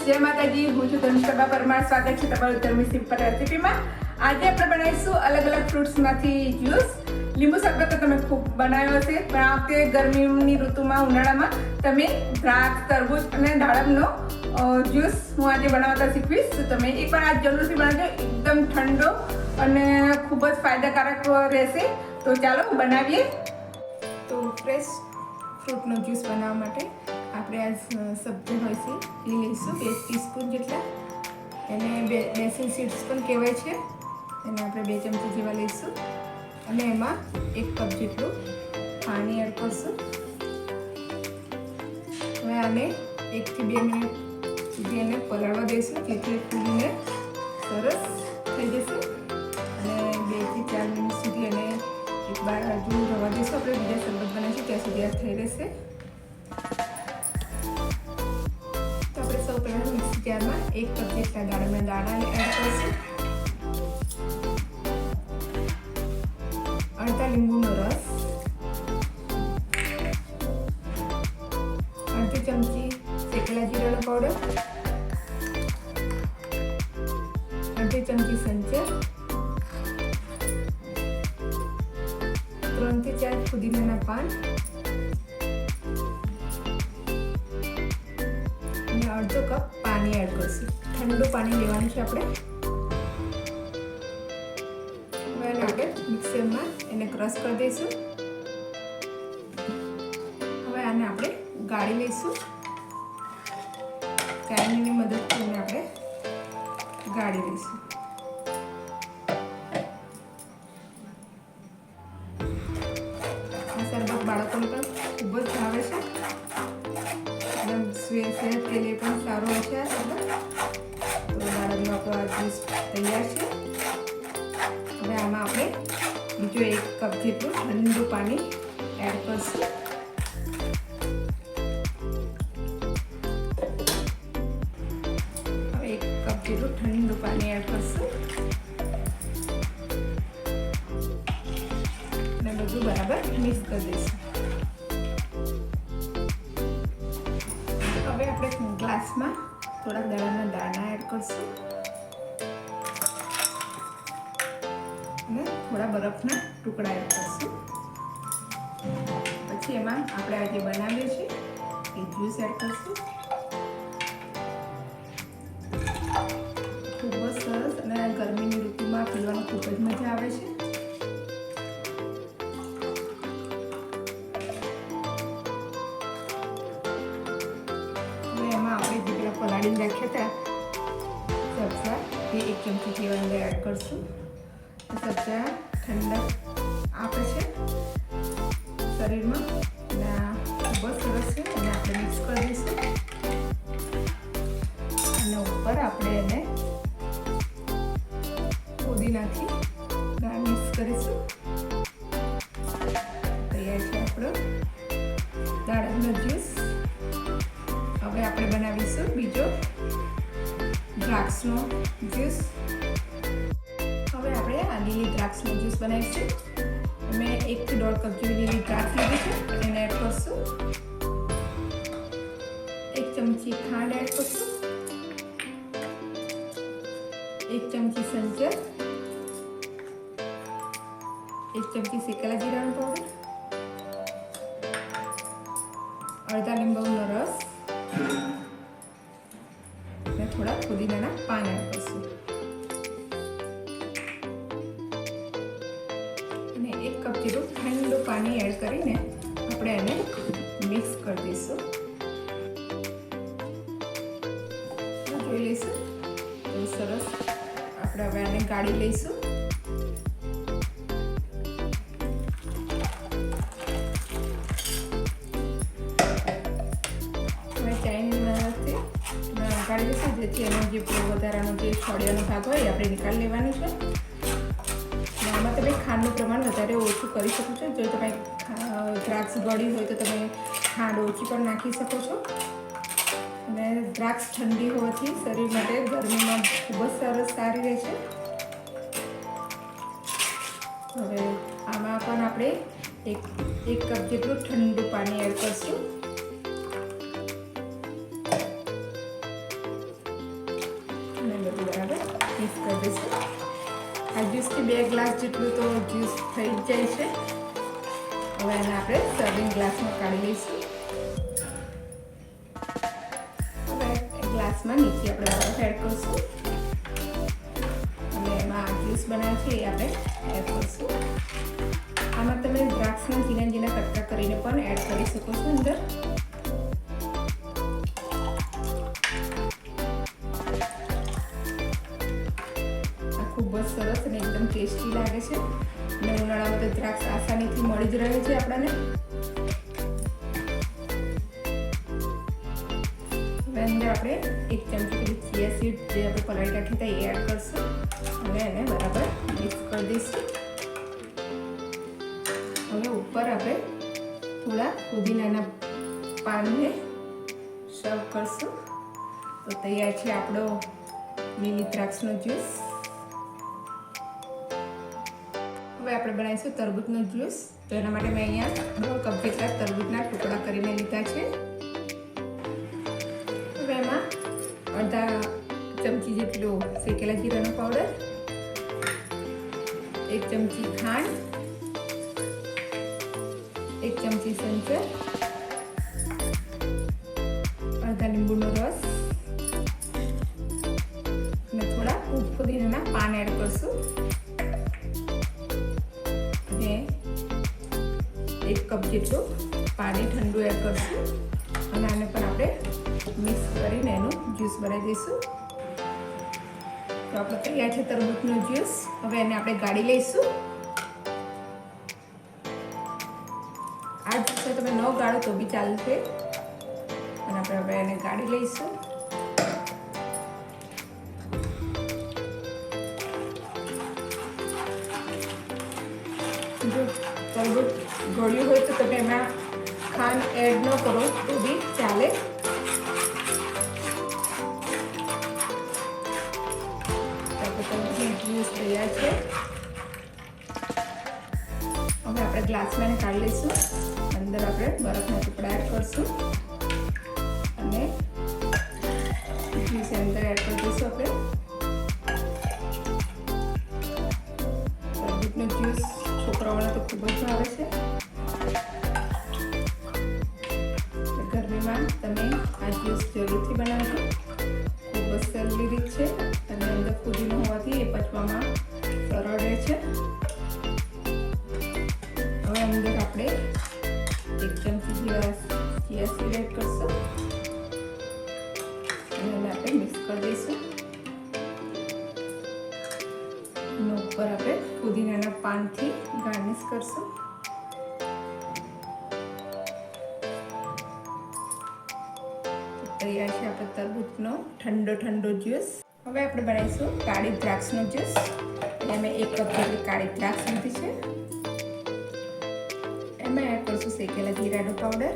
Friends જય માતાજી, હું છું ધનુષા પરમાર. સ્વાગત છે તમારું ધર્મી સિમ્પલ રેસીપીમાં. આજે આપણે બનાવીશું અલગ અલગ ફ્રૂટ્સમાંથી જ્યુસ. લીંબુ શરબત તો તમે ખૂબ બનાવ્યો હશે, પણ આ વખતે ગરમીની ઋતુમાં, ઉનાળામાં તમે દ્રાક્ષ, તરબૂચ અને દાડમનો જ્યુસ હું આજે બનાવતા શીખવીશ. તો તમે એકવાર આ જરૂરથી બનાવજો. એકદમ ઠંડો અને ખૂબ જ ફાયદાકારક રહેશે. તો ચાલો બનાવીએ. તો ફ્રેશ ફ્રૂટનો જ્યુસ બનાવવા માટે આપણે આ સબ્જી હોય છે, એ લઈશું, બે ટીસ્પૂન જેટલા. એને બે બેસિલ સીડ્સ પણ કહેવાય છે. એને આપણે બે ચમચી જેવા લઈશું. અને એમાં એક કપ જેટલું પાણી એડ કરશું. હવે આને એકથી બે મિનિટ સુધી એને પલાળવા દઈશું, જેથી ફૂલીને સરસ થઈ જશે. અને બેથી ચાર મિનિટ સુધી એને એક બાર હજુ રવા દઈશું. આપણે બીજા શરબત બનાવીશું, ત્યાં સુધી આ થઈ રહેશે. પહેલાં મિક્સી જારમાં એક કપ જેટલા દાડમના દાણાને એડ કરીશું અડધા લીંબુનો રસ અડધી ચમચી શેકેલા જીરાનો પાવડર અડધી ચમચી સંચર ત્રણથી ચાર ફુદીનાના પાન અને અડધો કપ પાણી એડ કરશું. ઠંડુ પાણી લેવાનું છે આપણે. હવે આપણે મિક્સરમાં એને ક્રશ કરી દઈશું. હવે આને આપણે ગાળી લઈશું. ચાળણીની મદદથી આપણે ગાળી લઈશું. સ્વે- કે લીએ પણ સારો છે તો બાળકનો આપણો આ જ્યુસ તૈયાર છે. હવે આમાં આપણે બીજો એક કપ જેટલું ઠંડુ પાણી એડ એક કપ જેટલું ઠંડુ પાણી અને બધું બરાબર મિક્સ કરી દઈશું. ગ્લાસમાં થોડા દાળના દાણા એડ કરશું. અને થોડા બરફના ટુકડા એડ કરશું. પછી એમાં આપણે આજે બનાવીએ છીએ એ જ્યુસ એડ કરશું. પલાળીને રાખ્યા હતા સબ્જા એ એક ચમચી જેવા અંદર એડ કરશું સબ્જા ઠંડક આપે છે. શરીરમાં. અને ખૂબ જ સરસ છે. અને આપણે મિક્સ કરી દઈશું. અને ઉપર આપણે એને ફોદી ગાર્નિશ દ્રાક્ષનો જ્યુસ. હવે આપણે આ લીલી દ્રાક્ષનો જ્યુસ બનાવીશું. મેં એકથી દોઢ કપ લીલી દ્રાક્ષ લીધી છે. એને એડ કરશું. એક ચમચી ખાંડ એડ કરશું. એક ચમચી સંચર. એક ચમચી શેકેલા જીરાનો પાવડર અડધા લીંબુનો રસ. મિક્સ કરી દઈશું. જોઈ લઈશું. સરસ. આપણે હવે આને ગાળી લઈશું. ગાળી લઈશું, જેથી એનો જે વધારાનો જે છોડિયાનો ભાગ હોય આપણે નિકાળી લેવાની છે. ખાંડનું પ્રમાણ વધારે ઓછું કરી શકો છો. જો તમે દ્રાક્ષ ગળી હોય તો તમે ખાંડ ઓછી પણ નાખી શકો છો. અને દ્રાક્ષ ઠંડી હોવાથી શરીર માટે ગરમીમાં ખૂબ જ સરસ સારી રહે છે. હવે આમાં પણ આપણે એક એક કપ જેટલું ઠંડુ પાણી એડ કરશું. આ બે ગ્લાસ જેટલું તો જ્યુસ થઈ જ જાય છે. હવે એને આપણે સર્વિંગ ગ્લાસમાં કાઢી લઈશું. હવે ગ્લાસમાં નીચે આપણે બરફ એડ કરશું. અને એમાં જ્યુસ બનાવ્યો છે, એ આપણે એડ કરીશું. આમાં તમે દ્રાક્ષના ઝીણા ઝીણા કટકા કરીને પણ એડ કરી શકો છો અંદર. ટેસ્ટી છે. અને ઉનાળામાં તો દ્રાક્ષ આસાનીથી મળી જ રહે છે આપણને. હવે અંદર આપણે એક ચમચી ચિયા સીડ જે આપણે પલાળી રાખી હતા એ એડ કરશું. અને એને બરાબર મિક્સ કરી દઈશું. હવે ઉપર આપણે થોડા પુદીનાના પાનને સર્વ કરશું. તો તૈયાર છે આપણો મિની દ્રાક્ષનો જ્યુસ હવે આપણે બનાવીશું તરબૂચનો જ્યુસ. તો એના માટે મેં અહીંયા દોઢ કપ જેટલા તરબૂચના ટુકડા કરીને લીધા છે. હવે એમાં અડધા ચમચી જેટલો શેકેલા જીરાનો પાવડર એક ચમચી ખાંડ, એક ચમચી સંચર દઈશું તો આપણે તૈયાર છે તરબૂચનો જ્યુસ. હવે એને આપણે ગાળી લઈશું. આ જ્યુસને તમે ન ગાળો તો બી ચાલશે. અને આપણે હવે એને ગાળી લઈશું. તરબૂચ ગળ્યું હોય તો તમે એમાં ખાંડ એડ ન કરો, તો બી ચાલે. તૈયાર છે. હવે આપણે ગ્લાસમાં કાઢી લઈશું. અંદર આપણે બરફના ટુકડા એડ કરશું. અને જ્યુસ અંદર એડ કરી દઈશું આપણે. તરબૂચનો જ્યુસ છોકરાઓને તો ખૂબ જ એક ચમચી ચિયા સીડ આપણે મિક્સ કરી દઈશું અને ઉપર આપણે પુદીનાના પાનથી ગાર્નિશ કરશું તૈયાર છે આપણે તરબૂચનો ઠંડો ઠંડો જ્યુસ હવે આપણે બનાવીશું કાળી દ્રાક્ષનો જ્યુસ અને મેં એક કપ જેટલી કાળી દ્રાક્ષ લીધી છે એમાં એડ કરશું શેકેલા જીરાનો પાવડર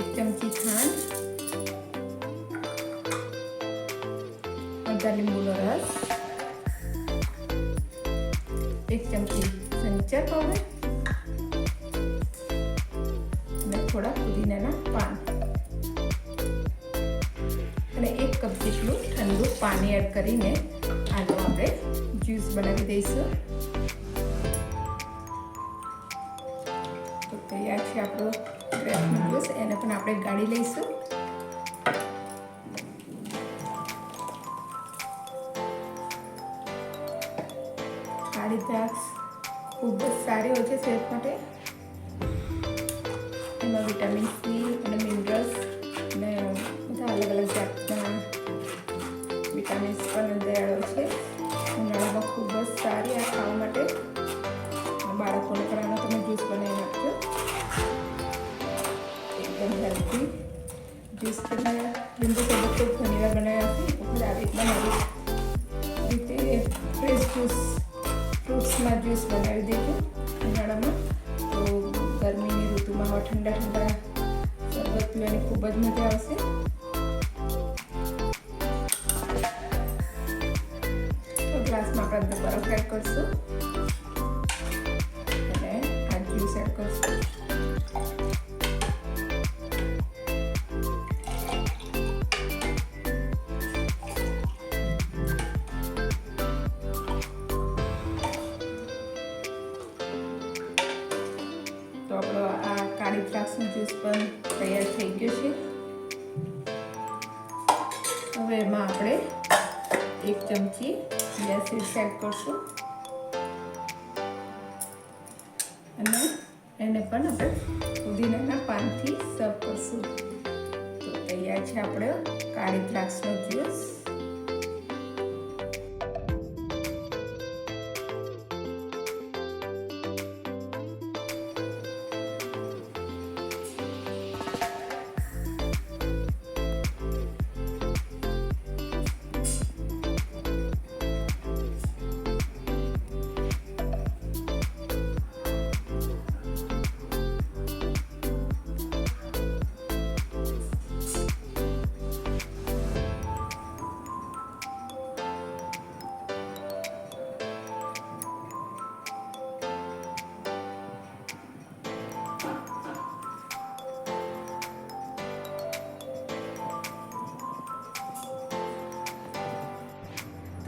એક ચમચી ખાંડ અડધા લીંબુનો રસ એક ચમચી સંચર પાવડર અને થોડા પુદીનાના પાન અને એક કપ જેટલું ઠંડુ પાણી એડ કરીને આનો આપણે જ્યુસ બનાવી દઈશું. આપણે ગાળી લઈશું. કાળી દ્રાક્ષ ખૂબ જ સારી હોય છે સેહત માટે. એમાં વિટામિન સી અને મિનરલ્સ અને બધા અલગ અલગ જાતના વિટામિન્સ પણ અંદર આવે છે. ઉનાળામાં ખૂબ જ સારી આ ખાવા માટે. બાળકોને પણ તમે જ્યુસ બનાવી એકદમ હેલ્ધી જ્યુસ બનાવ્યા લીંબુ શરબત તો ઘણી વાર બનાવ્યા છે ઉપર આવી મારી રીતે ફ્રેશ જ્યુસ ફ્રૂટ્સમાં જ્યુસ બનાવી દેજો ઉનાળામાં. તો ગરમીની ઋતુમાં હવે ઠંડા ઠંડા શરબત પીવાની ખૂબ જ મજા આવશે. ગ્લાસમાં આપણે બરફ એડ કરશું. દ્રાક્ષનો જ્યુસ પણ તૈયાર થઈ ગયો છે. હવે એમાં આપણે એક ચમચી લીલા સીડ્સ કરશું. અને એને પણ આપણે પુદીનાના પાનથી સર્વ કરશું. તો તૈયાર છે આપણો કાળી દ્રાક્ષનો જ્યુસ.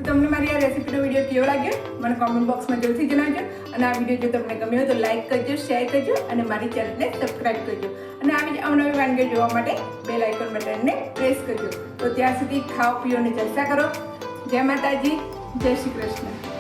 તો તમને મારી આ રેસીપીનો વીડિયો કેવો લાગ્યો? મને કોમેન્ટ બોક્સમાં જરૂરથી જણાવજો. અને આ વીડિયો જો તમને ગમ્યો તો લાઈક કરજો શેર કરજો અને મારી ચેનલને સબસ્ક્રાઈબ કરજો. અને આવી જ અવનવી વાનગીઓ જોવા માટે બેલ આઇકોન બટનને પ્રેસ કરજો. તો ત્યાં સુધી ખાઓ, પીઓ અને ચર્ચા કરો. જય માતાજી, જય શ્રી કૃષ્ણ.